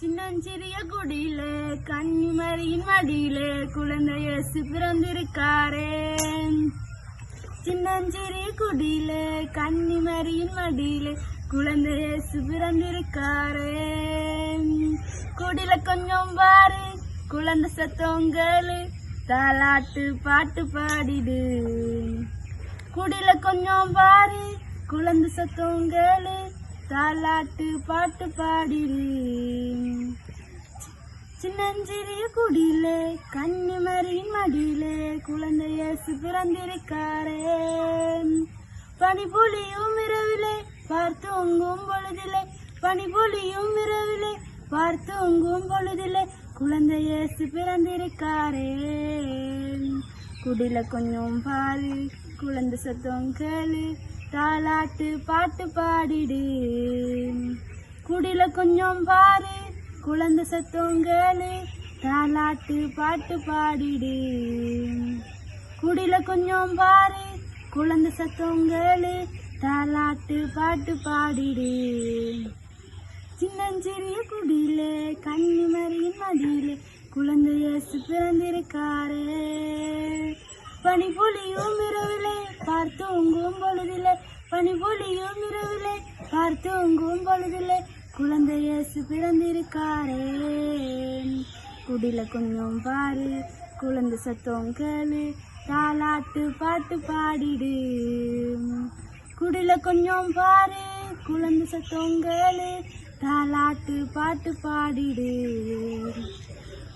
சின்னஞ்சிறிய குடியிலே கன்னிமரியின் மடியிலே குழந்தை இயேசு பிறந்திருக்காரே. சின்னஞ்சிறிய குடியிலே கன்னிமரியின் மடியிலே குழந்தை இயேசு பிறந்திருக்காரே. குடியில கொஞ்சம் பாரு குழந்தை சத்தவங்களு தாலாட்டு பாட்டு பாடிடு. குடியில கொஞ்சம் பாரு குழந்தை சத்தவங்களு தாலாட்டு பாட்டு பாடிடு. நெஞ்சிலே குடியிலே கன்னிமரியின் மடியிலே குழந்தை இயேசு பிறந்திருக்காரே. பனிபொழியும் இரவிலே பார்த்து உங்கும் பொழுதிலே பனிபொழியும் இரவிலே பார்த்து உங்கும் பொழுதிலே குழந்தை இயேசு பிறந்திருக்காரே. குடில கொஞ்சம் பாரு குழந்தை சத்தம் கேளு தாலாட்டு பாட்டு பாடிடு. குடில கொஞ்சம் பாரு குழந்தை சத்தம் தாலாட்டு பாட்டு பாடிடு. குடில கொஞ்சம் பாரு குழந்தை சத்தம் தாலாட்டு பாட்டு பாடிடு. சின்னஞ்சிறிய குடிலே கன்னிமரியின் மடியிலே குழந்தை இயேசு பிறந்திருக்காரே. பனிபொழியும் இரவிலே பார்த்து உங்கும் பொழுதிலே பனிபொழியும் இரவிலே பார்த்து உங்கும் பொழுதிலே குழந்தை இயேசு பிறந்திருக்காரே குடில கொஞ்சம் பாரு குழந்தை சத்தம் கேளு தாலாட்டு பாட்டு பாடிடு. குடில கொஞ்சம் பாரு குழந்தை சத்தம் கேளு தாலாட்டு பாட்டு பாடிடு.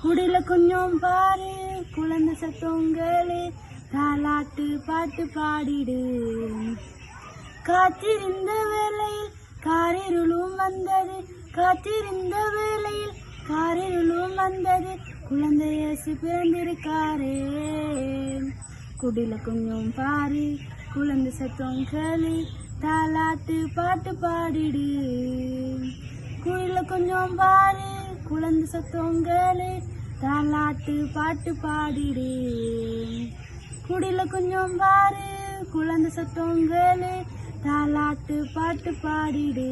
குடில கொஞ்சம் பாரு குழந்தை சத்தம் கேளு தாலாட்டு பாட்டு பாடிடு. காத்திருந்த வேலை காரிருளும் வந்தது. காத்திருந்த வேளையில் காரிருளும் வந்தது. குழந்தை இயேசு பிறந்திருக்காரே. குடில கொஞ்சம் பாரு குழந்தை சத்தம் கேளு தாலாட்டு பாட்டு பாடிடு. குயில கொஞ்சம் பாரு குழந்தை சத்தம் கேளு தாலாட்டு பாட்டு பாடிடு. குடில கொஞ்சம் பாரு குழந்தை சத்தம் கேளு தாலாட்டு பாட்டு பாடிடு.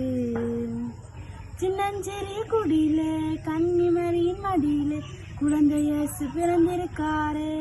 சின்னஞ்சிறிய குடியிலே கன்னிமரியின் மடியிலே குழந்தை பிறந்திருக்காரே.